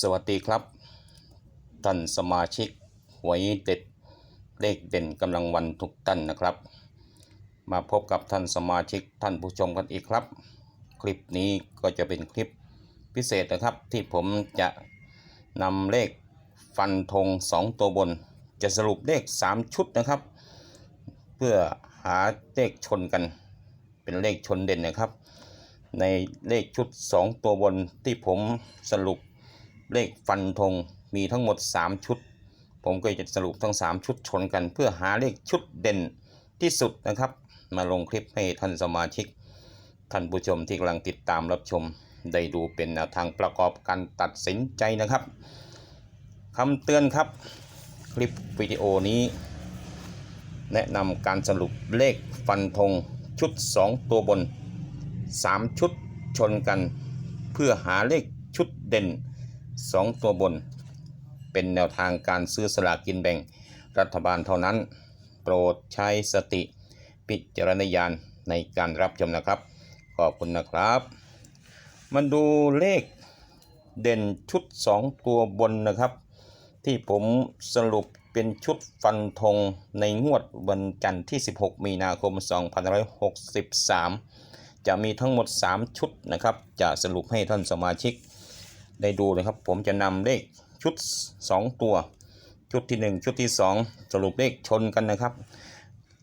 สวัสดีครับ ท่านสมาชิกหวยเด็ดเลขเด่นกำลังวันทุกท่านนะครับ มาพบกับท่านสมาชิกท่านผู้ชมกันอีกครับ คลิปนี้ก็จะเป็นคลิปพิเศษนะครับ ที่ผมจะนำเลขฟันธง2 ตัวบน จะสรุปเลข 3 ชุดนะครับ เพื่อหาเลขชนกัน เป็นเลขชนเด่นนะครับ ในเลขชุด 2 ตัวบนที่ผมสรุป เลขฟันธงมีทั้งหมด 3 ชุด ผมก็จะสรุปทั้ง 3 ชุดชนกัน เพื่อหาเลขชุดเด่นที่สุดนะครับ มาลงคลิปให้ท่านสมาชิก ท่านผู้ชมที่กำลังติดตามรับชม ได้ดูเป็นแนวทางประกอบการตัดสินใจนะครับคำเตือนครับ คลิปวิดีโอนี้ แนะนำการสรุปเลขฟันธงชุด 2 ตัวบน 3 ชุดชนกัน เพื่อหาเลขชุดเด่น 2 ตัวบน เป็นแนวทางการซื้อสลากกินแบ่งรัฐบาลเท่านั้น โปรดใช้สติพิจารณญาณในการรับชมนะครับ ขอบคุณนะครับมาดูเลขเด่นชุด 2 ตัวบนนะครับ ที่ผมสรุปเป็นชุดฟันธงในงวดวันจันทร์ที่ 16 มีนาคม 2563 จะมีทั้งหมด 3 ชุดนะครับ จะสรุปให้ท่านสมาชิก ได้ดูนะครับ ผมจะนำเลขชุด 2 ตัว ชุดที่ 1 ชุดที่ 2 สรุปเลขชนกันนะครับ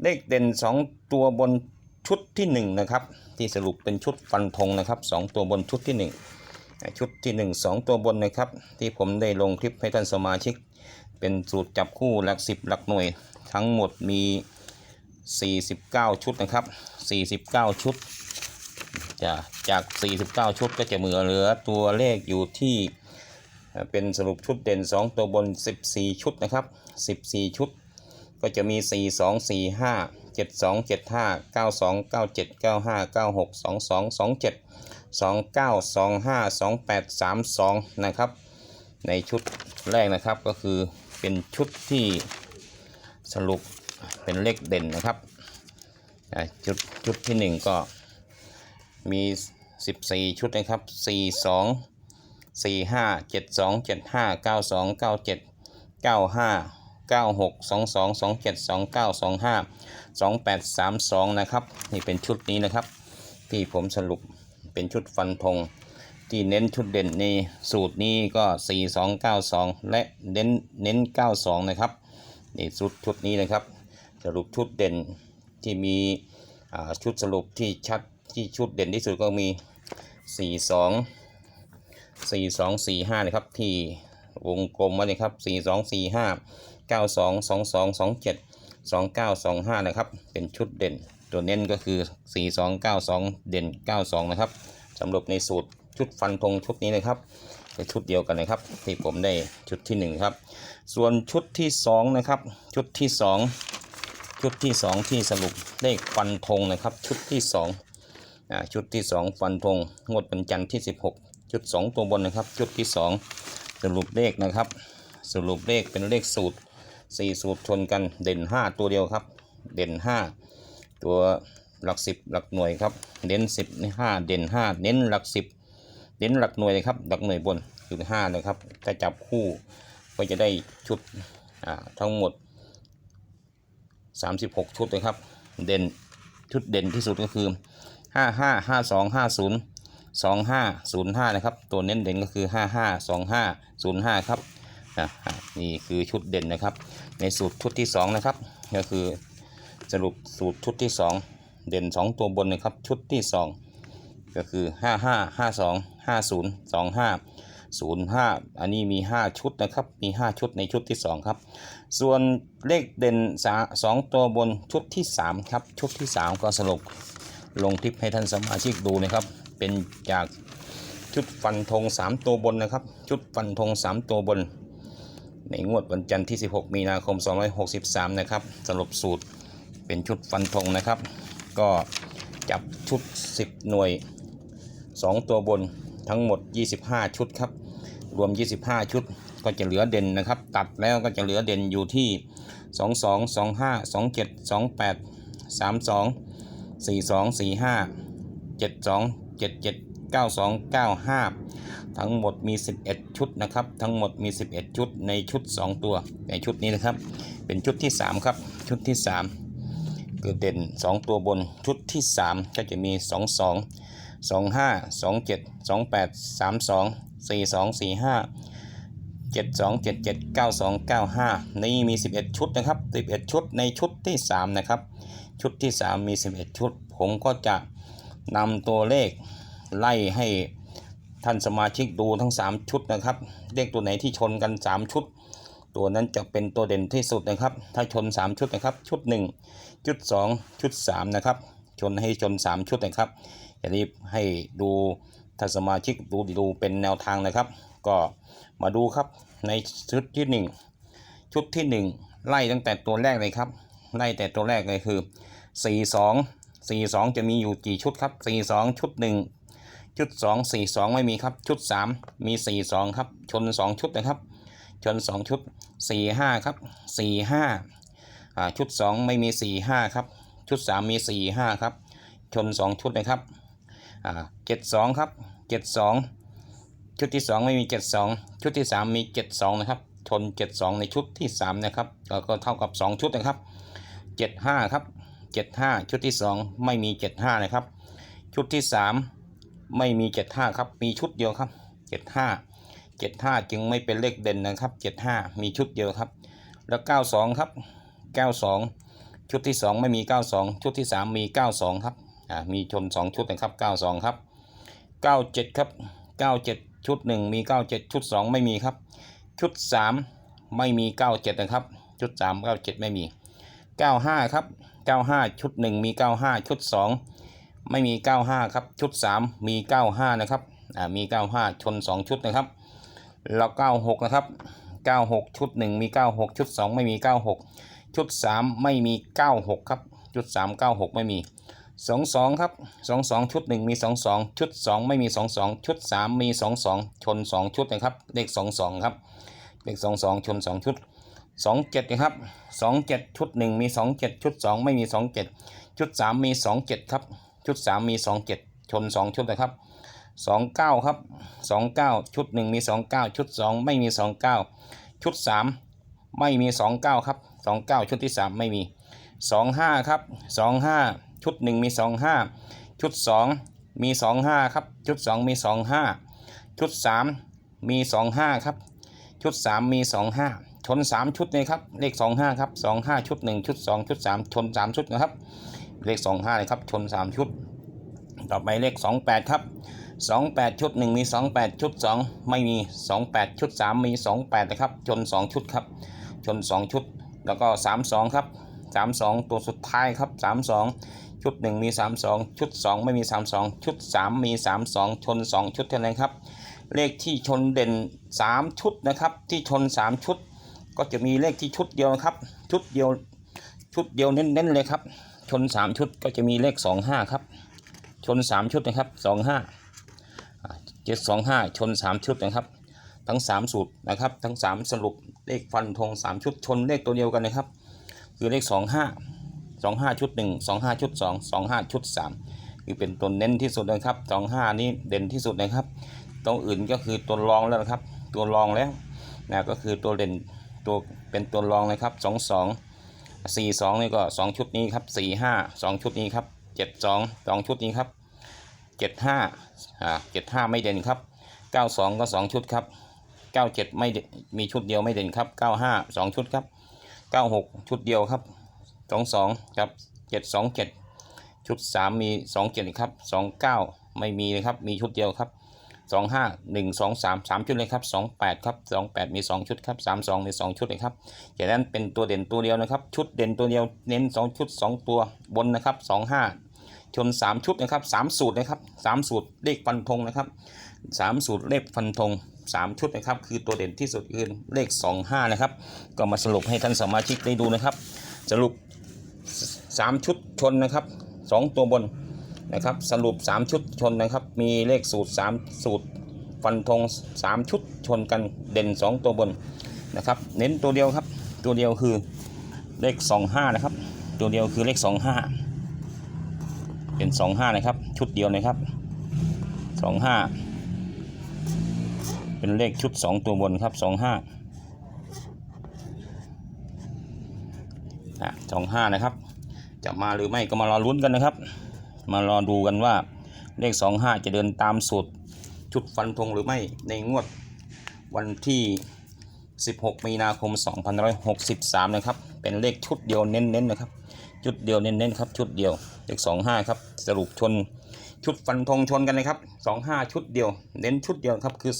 เลขเด่น 2 ตัวบนชุดที่1นะครับที่สรุปเป็นชุดฟันธงนะครับ 2 ตัวบนชุดที่ 1 ชุดที่ 1 2 ตัวบนนะครับ ที่ผมได้ลงคลิปให้ท่านสมาชิก เป็นสูตรจับคู่หลักสิบหลักหน่วย ทั้งหมดมี 49 ชุดนะครับ 49 ชุด จะจาก 49 ชุดก็จะเหลือเหลือตัวเลขอยู่ที่เป็นสรุปชุดเด่น 2 ตัวบน 14 ชุดนะครับ 14 ชุด ก็จะมี 4 2 4 5 7 2 7 5 9 2 9 7 9 5 9 6 2 2 2 7 2 9 2 5 2 8 3 2 นะครับ ในชุดแรกนะครับก็คือเป็นชุดที่สรุปเป็นเลขเด่นนะครับ ชุดชุดที่หนึ่งก็ มี 14 ชุดนะครับ 4 2 4 5 7 2 7 5 9 2 9 7 9 5 9 6 2 2 2 7 2 9 2 5 2 8 3 2 นะครับ นี่เป็นชุดนี้นะครับ ที่ผมสรุปเป็นชุดฟันธงที่เน้นชุดเด่นในสูตรนี้ก็ 4 2 9 2 และเน้นเน้น 92 นะครับนี่ชุดชุดนี้นะครับ สรุปชุดเด่นที่มีอ่าชุดสรุปที่ชัด ที่ชุดเด่นที่สุดก็มี 4 2 4 2 4 5นะครับที่วงกลมไว้นะครับ 4 2 4 5 9 2 2 2 2 7 2 9 2 5 นะครับ เป็นชุดเด่น ตัวเน้นก็คือ 4 2 9 2 เด่น 92 นะครับสำหรับในสูตรชุดฟันธงชุดนี้นะครับเป็นชุดเดียวกันนะครับ ที่ผมได้ชุดที่ 1 ครับ ส่วนชุดที่ 2 นะครับ ชุดที่ 2 ชุดที่ 2 ที่สรุปเลขฟันธงนะครับ ชุดที่2อ่า ชุดที่ 2 ฟันธงงวดวันจันทร์ที่ 16 ชุด 2 ตัวบนนะครับ ชุดที่ 2 สรุปเลขนะครับ สรุปเลขเป็นเลขสูตร 4 สูตรชนกันเด่น 5 ตัวเดียวครับ เด่น 5 ตัวหลัก 10 หลักหน่วยครับเน้น 10ใน5เด่น 5 เน้นหลัก 10 เน้นหลักหน่วยนะครับหลักหน่วยบนคือ5นะครับถ้าจับคู่ก็จะได้ชุดทั้งหมด 36 ชุดนะครับ เด่นชุดเด่นที่สุดก็คือ 55 52 50 2505นะครับ ตัวเน้นเด่นก็คือ55 25 05ครับอะนี่คือชุดเด่นนะครับ ในสูตรชุดที่2นะครับก็คือสรุปสูตรชุดที่2เด่น2ตัวบนนะครับชุดที่2ก็คือ55 52 50 25 05อันนี้มี5ชุดนะครับมี5ชุดในชุดที่2ครับ ส่วนเลขเด่นสองตัวบนชุดที่3ครับชุดที่3ก็สรุป ลงคลิปให้ท่านสมาชิกดูนะครับ เป็นจากชุดฟันธง3 ตัวบนนะครับ ชุดฟันธง3 ตัวบน ในงวดวันจันทร์ที่ 16 มีนาคม 263 นะครับสรุปสูตรเป็นชุดฟันธงนะครับ ก็จับชุด 10 หน่วย 2 ตัวบนทั้งหมด 25 ชุดครับ รวม 25 ชุดก็จะเหลือเด่นนะครับ ตัดแล้วก็จะเหลือเด่นอยู่ที่ 22 25 27 28 32 42 45 72 77 92 95 ทั้งหมดมี 11 ชุดนะครับ ทั้งหมดมี 11 ชุดในชุด 2 ตัว ในชุดนี้นะครับ เป็นชุดที่ 3 ครับ ชุดที่ 3 คือเด่น 2 ตัวบน ชุดที่ 3 ก็จะมี 22 25 27 28 32 42 45 72 77 92 95 นี่มี 11 ชุดนะครับ 11 ชุดในชุดที่ 3 นะครับ ชุดที่ 3 มี 11 ชุด ผมก็จะนำตัวเลขไล่ให้ท่านสมาชิกดูทั้ง 3 ชุดนะครับ เลขตัวไหนที่ชนกัน 3 ชุด ตัวนั้นจะเป็นตัวเด่นที่สุดนะครับ ถ้าชน 3 ชุดนะครับ ชุด 1 ชุด 2 ชุด 3 นะครับ ชนให้ชน 3 ชุดนะครับ อย่ารีบให้ดูท่านสมาชิกดูดูเป็นแนวทางนะครับ ก็มาดูครับในชุดที่ 1 ชุดที่ 1 ไล่ตั้งแต่ตัวแรกเลยครับ ไล่แต่ตัวแรกเลยคือ 42 42 จะมีอยู่กี่ชุดครับ 42 ชุด 1 ชุด 2 42 ไม่มีครับ ชุด 3 มี 42 ครับ ชน 2 ชุดนะครับ ชน 2 ชุด 45 ครับ 45อ่าชุด 2 ไม่มี 45 ครับ ชุด 3 มี 45 ครับ ชน 2 ชุดนะครับอ่า72 ครับ 72 ชุดที่ 2 ไม่มี 72 ชุดที่ 3 มี 72 นะครับ ชน 72 ในชุดที่ 3 นะครับ ก็ก็เท่ากับ 2 ชุดนะครับ 75 ครับ 75 ชุดที่ 2 ไม่มี 75 นะครับ ชุดที่ 3 ไม่มี 75 ครับ มีชุดเดียวครับ 75 75 จึงไม่เป็นเลขเด่นนะครับ 75 มีชุดเดียวครับ แล้ว 92 ครับ 92 ชุดที่ 2 ไม่มี 92 ชุดที่ 3 มี 92 ครับอ่ามีชน 2 ชุดนะครับ 92 ครับ 97 ครับ 97 ชุด 1 มี 97 ชุด 2 ไม่มีครับ ชุด 3 ไม่มี 97 นะครับ ชุด 3 97 ไม่มี 95 ครับ 95 ชุด 1 มี 95 ชุด 2 ไม่มี 95 ครับ ชุด 3 มี 95 นะครับ อ่า มี 95 ชน 2 ชุดนะครับ แล้ว 96 นะครับ 96 ชุด 1 มี 96 ชุด 2 ไม่มี 96 ชุด 3 ไม่มี 96 ครับ ชุด 3 96 ไม่มี 22 ครับ 22 ชุด 1 มี 22 ชุด 2 ไม่มี 22 ชุด 3 มี 22 ชน 2 ชุดนะครับ เลข 22 ครับ เลข 22 ชน 2 ชุด 27นะครับ27ชุด1มี27ชุด2ไม่มี27ชุด3มี27ครับ ชุด3มี27ชน2ชุดนะครับ29ครับ29ชุด1มี29ชุด2ไม่มี29ชุด3ไม่มี29ครับ29ชุดที่3ไม่มี25ครับ25ชุด1มี25ชุด2มี25ครับ ชุด2มี25ชุด3มี25ครับ ชุด3มี25 ชน 3 ชุดเลยครับ เลข 25 ครับ 25 ชุด 1 ชุด 2 ชุด 3 ชน 3 ชุดนะครับ เลข 25เลยครับ ชน 3 ชุด ต่อไปเลข 28 ครับ 28 ชุด 1 มี 28 ชุด 2 ไม่มี 28 ชุด 3 มี 28นะครับ ชน 2 ชุดครับ ชน 2 ชุด แล้วก็ 32 ครับ 32 ตัวสุดท้ายครับ 32 ชุด 1 มี 32 ชุด 2 ไม่มี 32 ชุด 3 มี 32 ชน 2 ชุดเท่านั้นครับ เลขที่ชนเด่น 3 ชุดนะครับ ที่ชน 3 ชุด ก็จะมีเลขที่ชุดเดียวนะครับ ชุดเดียวชุดเดียวเน้นๆเลยครับ ชน 3 ชุดก็จะมีเลข 25 ครับ ชน 3 ชุดนะครับ 25 725 ชน 3 ชุดนะครับ ทั้ง 3 สูตรนะครับ ทั้ง 3 สรุปเลขฟันธง3 ชุดชนเลขตัวเดียวกันนะครับ คือเลข 25 25 ชุด 1 25 ชุด 2 25 ชุด 3 คือเป็นตัวเน้นที่สุดนะครับ 25 นี้เด่นที่สุดนะครับ ตัวอื่นก็คือตัวรองแล้วนะครับ ตัวรองแล้วนะก็คือตัวเด่น ตัวเป็นตัวรองนะครับ22 42นี่ก็2ชุดนี้ครับ45 2ชุดนี้ครับ72 2ชุดนี้ครับ75อ่า75ไม่เด่นครับ92ก็2ชุดครับ97ไม่เด่มีชุดเดียวไม่เด่นครับ95 2ชุดครับ96ชุดเดียวครับ22ครับ727ชุด3มี27ครับ29ไม่มีนะครับมีชุดเดียวครับ 25 1 2 3 3 ชุดเลยครับ 28 ครับ 28 มี 2 ชุดครับ 32 มี 2 ชุดเลยครับจากนั้นเป็นตัวเด่นตัวเดียวนะครับ ชุดเด่นตัวเดียวเน้น 2 ชุด 2 ตัวบนนะครับ 25 ชน 3 ชุดนะครับ 3 สูตรนะครับ 3 สูตรเลขฟันธงนะครับ 3 สูตรเลขฟันธง3 ชุดนะครับ คือตัวเด่นที่สุดคือเลข 25 นะครับ ก็มาสรุปให้ท่านสมาชิกได้ดูนะครับ สรุป 3 ชุดชนนะครับ 2 ตัวบน นะครับ สรุป 3 ชุดชนนะครับ มีเลขสูตร 3 สูตรฟันธง3 ชุดชนกันเด่น 2 ตัวบนนะครับ เน้นตัวเดียวครับ ตัวเดียวคือเลข 25 นะครับ ตัวเดียวคือเลข 25 เป็น 25 นะครับ ชุดเดียวนะครับสองห้าเป็นเลขชุดสองตัวบนครับสองห้าอะสองห้านะครับ จะมาหรือไม่ก็มารอลุ้นกันนะครับ มารอดูกันว่าเลขสองห้าจะเดินตามสูตรชุดฟันธงหรือไม่ในงวดวันที่ 16 มีนาคม 2563 นะครับ เป็นเลขชุดเดียวเน้นๆนะครับ ชุดเดียวเน้นๆครับ ชุดเดียวเลข 25 ครับ สรุปชนชุดฟันธงชนกันนะครับ 25 ชุดเดียว เน้นชุดเดียวครับคือ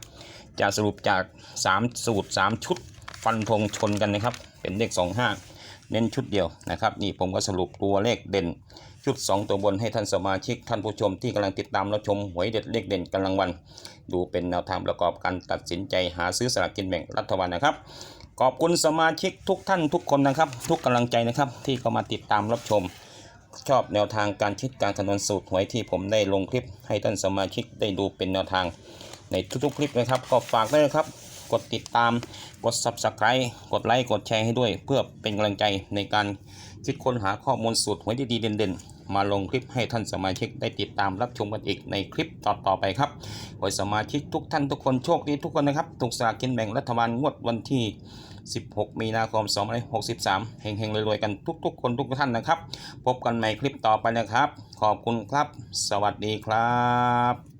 25 จะสรุปจาก 3 สูตร 3 ชุดฟันธงชนกันนะครับ เป็นเลข 25 เน้นชุดเดียวนะครับ นี่ผมก็สรุปตัวเลขเด่น ชุด 2 ตัวบนให้ท่านสมาชิกท่านผู้ชมที่กำลังติดตามรับชมหวยเด็ดเลขเด่นกำลังวัน ดูเป็นแนวทางประกอบการตัดสินใจหาซื้อสลากกินแบ่งรัฐบาลนะครับ ขอบคุณสมาชิกทุกท่านทุกคนนะครับ ทุกกำลังใจนะครับที่เข้ามาติดตามรับชม ชอบแนวทางการคิดการคำนวณสูตรหวยที่ผมได้ลงคลิป ให้ท่านสมาชิกได้ดูเป็นแนวทาง ในทุกๆคลิปนะครับ ก็ฝากด้วยครับกดติดตาม กด subscribe กดไลค์ กดแชร์ให้ด้วย เพื่อเป็นกำลังใจในการ คิดค้นหาข้อมูลสูตรหวยดีๆเด่นๆ มาลงคลิปให้ท่านสมาชิกได้ติดตามรับชมกันอีกในคลิปต่อๆไปครับขอให้สมาชิกทุกท่านทุกคนโชคดีทุกคนนะครับถูกสลากกินแบ่งรัฐบาลงวดวันที่ 16 มีนาคม 2563 เฮงๆรวยๆกันทุกๆ คนทุกท่านนะครับ พบกันใหม่คลิปต่อไปนะครับ ขอบคุณครับ สวัสดีครับ